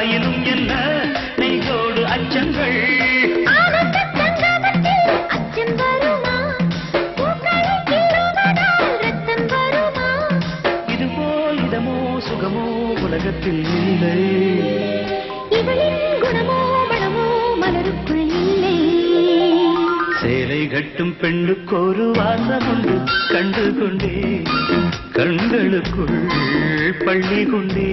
ஆயினும் என்ன? நெய்தோடு அச்சங்கள். இதுபோல் இதமோ சுகமோ உலகத்தில் இல்லை. சேலை கட்டும் பெண்ணுக்கொரு வாசனுண்டு கண்டு கொண்டே கண்களுக்குள் பள்ளி கொண்டே.